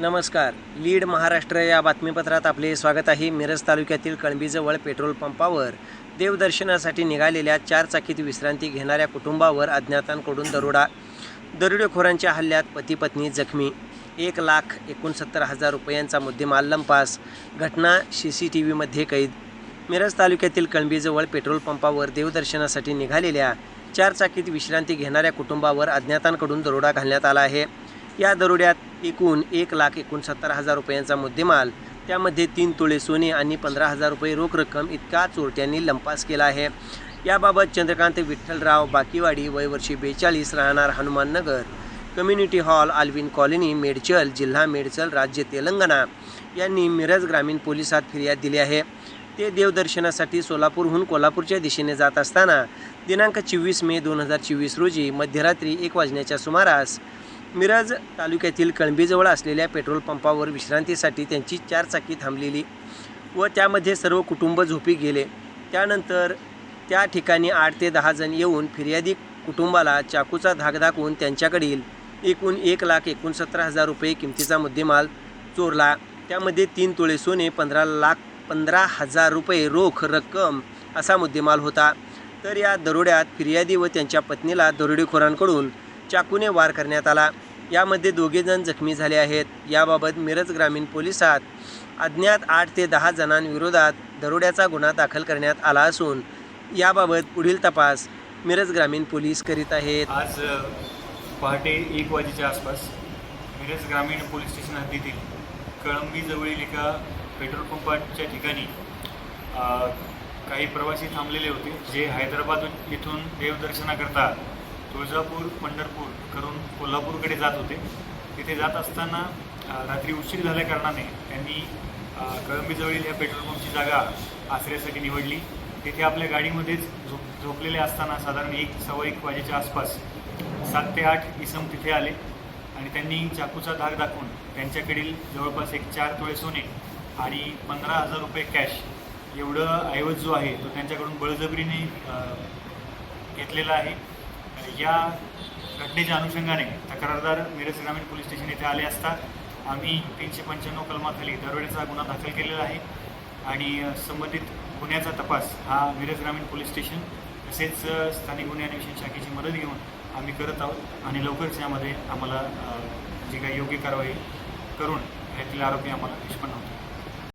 नमस्कार. लीड महाराष्ट्र या बातमीपत्रात आपले स्वागत आहे. मिरज तालुक्यातील कणबीजवळ पेट्रोल पंपावर देवदर्शनासाठी निघालेल्या चार चाकीत विश्रांती घेणाऱ्या कुटुंबावर अज्ञातांकडून दरोडा दरोडेखोरांच्या हल्ल्यात पती पत्नी जखमी. एक लाख एकोणसत्तर हजार रुपयांचा मुद्देमाल लंपास. घटना सी सी टी व्हीमध्ये कैद. मिरज तालुक्यातील कणबीजवळ पेट्रोल पंपावर देवदर्शनासाठी निघालेल्या चार चाकीत विश्रांती घेणाऱ्या कुटुंबावर अज्ञातांकडून दरोडा घालण्यात आला आहे. या दरोड्यात एकूण एक लाख एकोणसत्तर हजार रुपयांचा मुद्देमाल. त्यामध्ये तीन तोळे सोने आणि पंधरा हजार रुपये रोख रक्कम इतका चोरट्यांनी लंपास केला आहे. याबाबत चंद्रकांत विठ्ठलराव बाकीवाडी वयवर्षी बेचाळीस राहणार Hanumannagar community hall Allwyn colony Medchal जिल्हा मेडचल राज्य तेलंगणा यांनी मिरज ग्रामीण पोलिसात फिर्याद दिली आहे. ते देवदर्शनासाठी सोलापूरहून कोल्हापूरच्या दिशेने जात असताना दिनांक चोवीस मे दोन हजार चोवीस रोजी मध्यरात्री एक वाजण्याच्या सुमारास मिरज तालुक्यातील कळंबीजवळ असलेल्या पेट्रोल पंपावर विश्रांतीसाठी त्यांची चार चाकी थांबलेली व त्यामध्ये सर्व कुटुंब झोपी गेले. त्यानंतर त्या ठिकाणी आठ ते दहा जण येऊन फिर्यादी कुटुंबाला चाकूचा धाक दाखवून त्यांच्याकडील एकूण एक लाख एकोणसत्तर हजार रुपये किमतीचा मुद्देमाल चोरला. त्यामध्ये तीन तोळे सोने पंधरा लाख पंधरा हजार रुपये रोख रक्कम असा मुद्देमाल होता. तर या दरोड्यात फिर्यादी व त्यांच्या पत्नीला दरोडेखोरांकडून चाकूने वार करण्यात आला. यामध्ये दोघेजण जखमी झाले आहेत. याबाबत मिरज ग्रामीण पोलिसात अज्ञात आठ ते दहा जणांविरोधात दरोड्याचा गुन्हा दाखल करण्यात आला असून याबाबत पुढील तपास मिरज ग्रामीण पोलीस करीत आहेत. आज पहाटे एक वाजेच्या आसपास मिरज ग्रामीण पोलीस स्टेशन हद्दीतील कळंबीजवळील एका पेट्रोल पंपाच्या ठिकाणी काही प्रवासी थांबलेले होते जे हैदराबाद येथून देवदर्शनाकरता तुळजापूर पंढरपूर करून कोल्हापूरकडे जात होते. तिथे जात असताना रात्री उशीर झाल्या कारणाने त्यांनी कळंबीजवळील या पेट्रोल पंपची जागा आश्रयासाठी निवडली. तिथे आपल्या गाडीमध्येच झोप झोपलेले असताना साधारण एक सव्वा एक वाजेच्या आसपास सात ते आठ इसम तिथे आले आणि त्यांनी चाकूचा धाक दाखवून त्यांच्याकडील जवळपास एक चार तोळे सोने आणि पंधरा हजार रुपये कॅश एवढं ऐवज जो आहे तो त्यांच्याकडून बळजबरीने घेतलेला आहे. या घटनेच्या अनुषंगाने तक्रारदार मिरज ग्रामीण पोलीस स्टेशन येथे आले असता आम्ही तीनशे पंच्याण्णव कलमाखाली दरोड्याचा गुन्हा दाखल केलेला आहे आणि संबंधित गुन्ह्याचा तपास हा मिरज ग्रामीण पोलीस स्टेशन तसेच स्थानिक गुन्हे अन्वेषण शाखेची मदत घेऊन आम्ही करत आहोत आणि लवकरच यामध्ये आम्हाला जी काही योग्य कारवाई करून यातील आरोपी आम्हाला निष्पन्न होतो